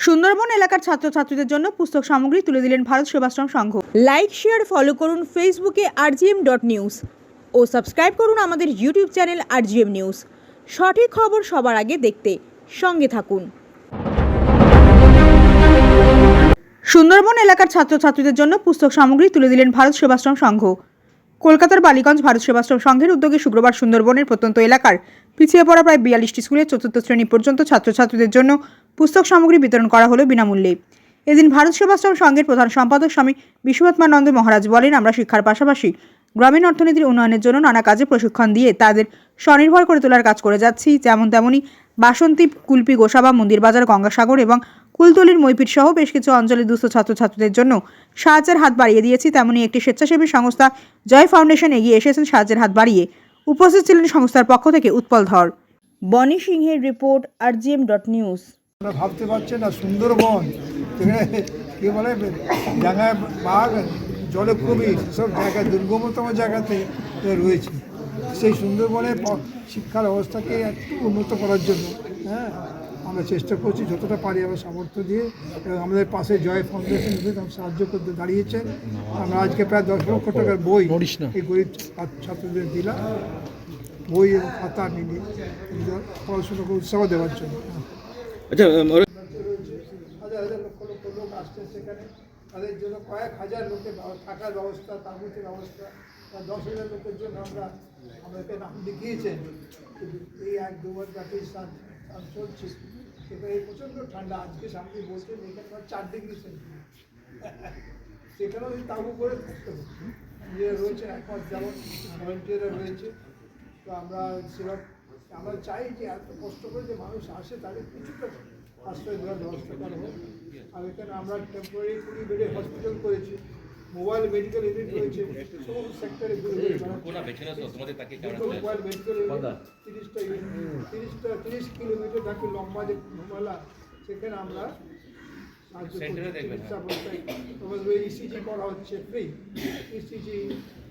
সুন্দরবন এলাকার ছাত্রছাত্রীদের জন্য পুস্তক সামগ্রী তুলে দিলেন Bharat Sevashram Sangha. Like share follow করুন ফেসবুকে R G M dot news ও সাবস্ক্রাইব করুন আমাদের ইউটিউব চ্যানেল আরজিএম নিউজ সঠিক খবর সবার আগে দেখতে সঙ্গে থাকুন। সুন্দরবন এলাকার ছাত্রছাত্রীদের জন্য পুস্তক সামগ্রী তুলে দিলেন ভারত সেবাশ্রম সংঘ। কলকাতার বালিগঞ্জ ভারত সেবাশ্রম সংঘের উদ্যোগে শুক্রবার সুন্দরবনের প্রত্যন্ত এলাকার পিছিয়ে পড়া প্রায় বিয়াল্লিশটি স্কুলের চতুর্থ শ্রেণি পর্যন্ত ছাত্রছাত্রীদের জন্য পুস্তক সামগ্রী বিতরণ করা হলো বিনামূল্যে। এদিন ভারত সেবাশ্রম সংঘের প্রধান সম্পাদক স্বামী বিশ্বনাথমানন্দ মহারাজ বলেন, আমরা শিক্ষার পাশাপাশি গ্রামীণ অর্থনীতির উন্নয়নের জন্য নানা কাজে প্রশিক্ষণ দিয়ে তাদের স্বনির্ভর করে তোলার কাজ করে যাচ্ছি। যেমন তেমনই বাসন্তী, কুলপি, গোসাবা, মন্দিরবাজার, গঙ্গাসাগর এবং কুলতলির মৈপিট সহ বেশ কিছু অঞ্চলের দুস্থ ছাত্রছাত্রীদের জন্য সাহায্যের হাত বাড়িয়ে দিয়েছি, তেমনই একটি স্বেচ্ছাসেবী সংস্থা জয় ফাউন্ডেশন এগিয়ে এসেছেন সাহায্যের হাত বাড়িয়ে। উপস্থিত ছিলেন সংস্থার পক্ষ থেকে উৎপল ধর। বনি সিংহের রিপোর্ট, আরজিএম ডট নিউজ। ভাবতে পারছেন না, সুন্দরবন কি বলে জায়গায় বাঘ, জলে কুমির সব জায়গায়, দুর্গমতম জায়গাতে রয়েছে। সেই সুন্দরবনের শিক্ষার ব্যবস্থাকে একটু উন্নত করার জন্য হ্যাঁ। আমরা চেষ্টা করছি যতটা পারি আমরা সামর্থ্য দিয়ে এবং আমাদের পাশে জয় ফাউন্ডেশন সাহায্য করতে দাঁড়িয়েছেন আমরা আজকে প্রায় দশ লক্ষ টাকার বই এই গরিব ছাত্রদের দিলাম। বই এবং খাতা মিলিয়ে পড়াশোনাকে উৎসাহ দেওয়ার জন্য। আচ্ছা হাজার হাজার লক্ষ লক্ষ লোক আসছেন সেখানে। তাদের জন্য কয়েক হাজার লোকের থাকার ব্যবস্থা তাবুতের ব্যবস্থা। দশ হাজার লোকের জন্য আমরা আমাদেরকে নাম লিখিয়েছেন এই এক দু স্নান চলছে। এবার প্রচণ্ড ঠান্ডা। আজকে সামনে বলছেন এখানে চার ডিগ্রি সেন্টিগ্রেড সেখানেও তাবু করে থাকতে নিজেরা রয়েছে একমাস যেমন ভলেন্টিয়াররা রয়েছে। তো আমরা সেবা আমরা চাই যে এত কষ্ট করে যে মানুষ আসে, তাদের কিছুটা আশ্রয় দেওয়ার ব্যবস্থা করা হোক। আর এখানে আমরা টেম্পোরারি কুড়ি বেডের হসপিটাল করেছি। মোবাইল মেডিকেল ইউনিট রয়েছে। সমস্ত সেক্টরে মোবাইল মেডিকেল ইউনিট তিরিশটা ইউনিট তিরিশটা তিরিশ কিলোমিটার নাকি লম্বা যে মেলা সেখানে আমরা সাহায্য করছি। চিকিৎসা ব্যবস্থায় ইসিজি করা হচ্ছে ফ্রি ইসিজি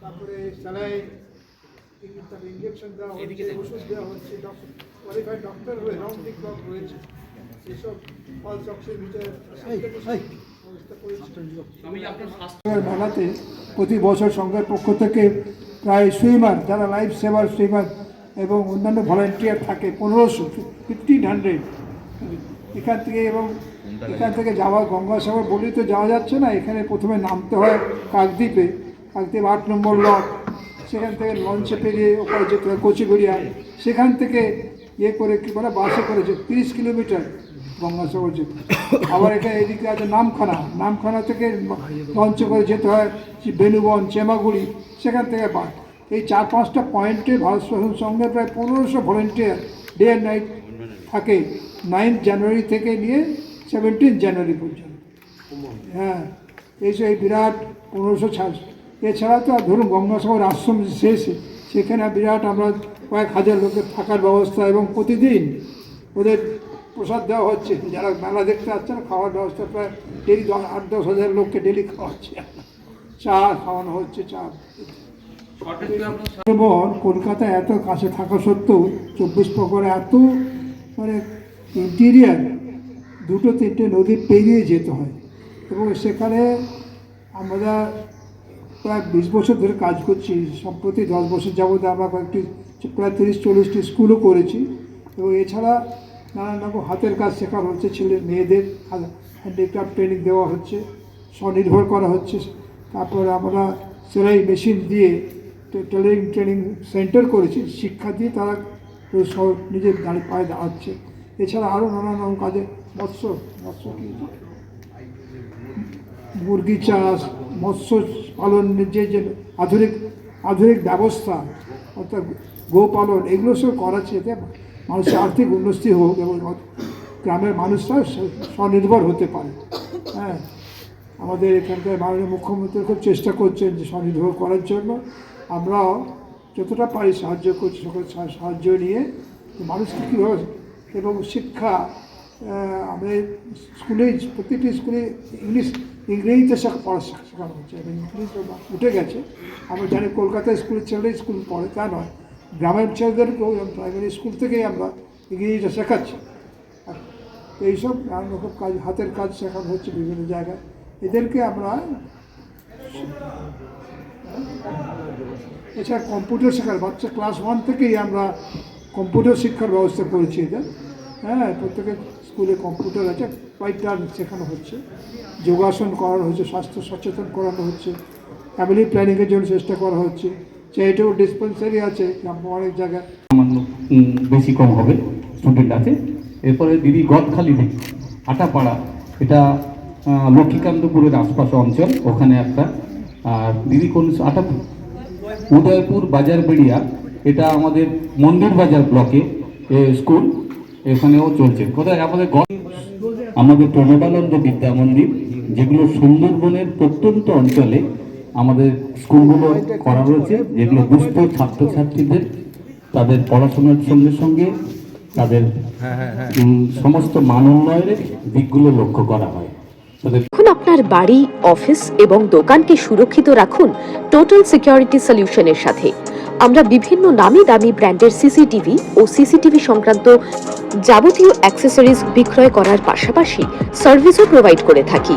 তারপরে স্যালাইন তারপরে ইঞ্জেকশন দেওয়া হচ্ছে ওষুধ দেওয়া হচ্ছে ডক্টর কোয়ালিফাইড ডক্টর হয়ে রাউন্ড দি ক্লক রয়েছে এসব পালস অক্সিমিটার মেলাতে প্রতি বছর সংঘের পক্ষ থেকে প্রায় সুইমার যারা লাইফ সেভার সুইমার এবং অন্যান্য ভলেন্টিয়ার থাকে, পনেরোশো ফিফটিন হান্ড্রেড এখান থেকে এবং এখান থেকে যাওয়া, গঙ্গাসাগর বলেই তো যাওয়া যাচ্ছে না, এখানে প্রথমে নামতে হয় কাকদ্বীপে, কাকদ্বীপ আট নম্বর লক সেখান থেকে লঞ্চে পেরিয়ে ওপরে যেতে হয় কচিগড়িয়া সেখান থেকে ইয়ে করে কী বলে, বাসে করেছে তিরিশ কিলোমিটার গঙ্গাসাগর আবার এখানে এদিকে আছে নামখানা। নামখানা থেকে লঞ্চে করে যেতে হয় বেনুবন, চেমাগুড়ি, সেখান থেকে বাস এই চার পাঁচটা পয়েন্টে ভারত শাসন সঙ্গে প্রায় পনেরোশো ভলেন্টিয়ার ডে অ্যান্ড নাইট থাকে, নাইন্থ জানুয়ারি থেকে নিয়ে সেভেন্টিন জানুয়ারি পর্যন্ত। হ্যাঁ এই যে এই বিরাট পনেরোশো ছাড়। এছাড়া তো ধরুন গঙ্গাসাগর আশ্রম শেষে, সেখানে বিরাট আমরা কয়েক হাজার লোকের থাকার ব্যবস্থা এবং প্রতিদিন ওদের প্রসাদ দেওয়া হচ্ছে। যারা মেলা দেখতে আসছে না খাওয়ার ব্যবস্থা প্রায় ডেলি দশ, আট, দশ হাজার লোককে ডেলি খাওয়াচ্ছে। চা খাওয়ানো হচ্ছে, চা। সুন্দরবন কলকাতা এত কাছে থাকা সত্ত্বেও চব্বিশ পরগনা এত মানে ইন্টেরিয়ার দুটো, তিনটে নদী পেরিয়ে যেতে হয়। এবং সেখানে আমরা প্রায় বিশ বছর ধরে কাজ করছি। সম্প্রতি দশ বছর যাবত আমরা কয়েকটি, প্রায় তিরিশ, চল্লিশটি স্কুলও করেছি। এবং এছাড়া নানান রকম হাতের কাজ শেখানো হচ্ছে, ছেলে মেয়েদের হ্যান্ডিক্রাফট ট্রেনিং দেওয়া হচ্ছে, স্বনির্ভর করা হচ্ছে। তারপরে আমরা সেলাই মেশিন দিয়ে টেলারিং ট্রেনিং সেন্টার করেছি। শিক্ষা দিয়ে তারা নিজের দাঁড়িয়ে পায়ে দাঁড়াচ্ছে। এছাড়া আরও নানান রকম কাজে মৎস্য মৎস্য মুরগি চাষ, মৎস্য পালন যে যে আধুনিক আধুনিক ব্যবস্থা, অর্থাৎ গোপালন, এগুলো সব করাচ্ছে। এতে মানুষের আর্থিক উন্নতি হোক এবং গ্রামের মানুষরা স্বনির্ভর হতে পারে। হ্যাঁ আমাদের এখানকার মাননীয় মুখ্যমন্ত্রী খুব চেষ্টা করছেন যে স্বনির্ভর করার জন্য। আমরাও যতটা পারি সাহায্য করছি, সকল সাহায্য নিয়ে মানুষকে কীভাবে এবং শিক্ষা আমাদের স্কুলে, প্রতিটি স্কুলে ইংলিশ, ইংরেজিতে পড়া শেখা- শেখানো হচ্ছে এবং ইংলিশ উঠে গেছে। আমরা জানি কলকাতায় স্কুলের ছেলেরাই স্কুল পড়ে, তা নয়। গ্রামের ছেলেদেরকেও প্রাইমারি স্কুল থেকেই আমরা ইংরেজিটা শেখাচ্ছি। এইসব নানান রকম কাজ, হাতের কাজ শেখানো হচ্ছে বিভিন্ন জায়গায়। এদেরকে আমরা এছাড়া কম্পিউটার শেখার, বাচ্চা ক্লাস ওয়ান থেকেই আমরা কম্পিউটার শিক্ষার ব্যবস্থা করেছি এদের। হ্যাঁ প্রত্যেকের স্কুলে কম্পিউটার আছে কয়েকটা শেখানো হচ্ছে। যোগাসন করানো হচ্ছে, স্বাস্থ্য সচেতন করানো হচ্ছে। ফ্যামিলি প্ল্যানিংয়ের জন্য চেষ্টা করা হচ্ছে। চ্যারিটেবল ডিসপেন্সারি আছে অনেক জায়গায়। সামান্য বেশি কম হবে স্টুডেন্ট আছে। এরপরে দিদি গদখালি থেকে, আটাপাড়া। এটা লক্ষ্মীকান্তপুরের আশপাশে অঞ্চল, ওখানে একটা। আর দিদি কোন আটা উদয়পুর বাজার বেড়িয়া। এটা আমাদের মন্দির বাজার ব্লকে স্কুল এখানেও চলছে। কোথায়? আমাদের আমাদের প্রণবানন্দ বিদ্যা মন্দির, যেগুলো সুন্দরবনের প্রত্যন্ত অঞ্চলে আমাদের স্কুলগুলো করা রয়েছে যেগুলো দুস্থ ছাত্রছাত্রীদের তাদের পড়াশোনার সঙ্গে সঙ্গে তাদের সমস্ত মান উন্নয়নের দিকগুলো লক্ষ্য করা হয়। এখন আপনার বাড়ি অফিস এবং দোকানকে সুরক্ষিত রাখুন টোটাল সিকিউরিটি সলিউশনের সাথে। আমরা বিভিন্ন নামি দামি ব্র্যান্ডের সিসিটিভি ও সিসিটিভি সংক্রান্ত যাবতীয় অ্যাক্সেসরিজ বিক্রয় করার পাশাপাশি সার্ভিসও প্রোভাইড করে থাকি।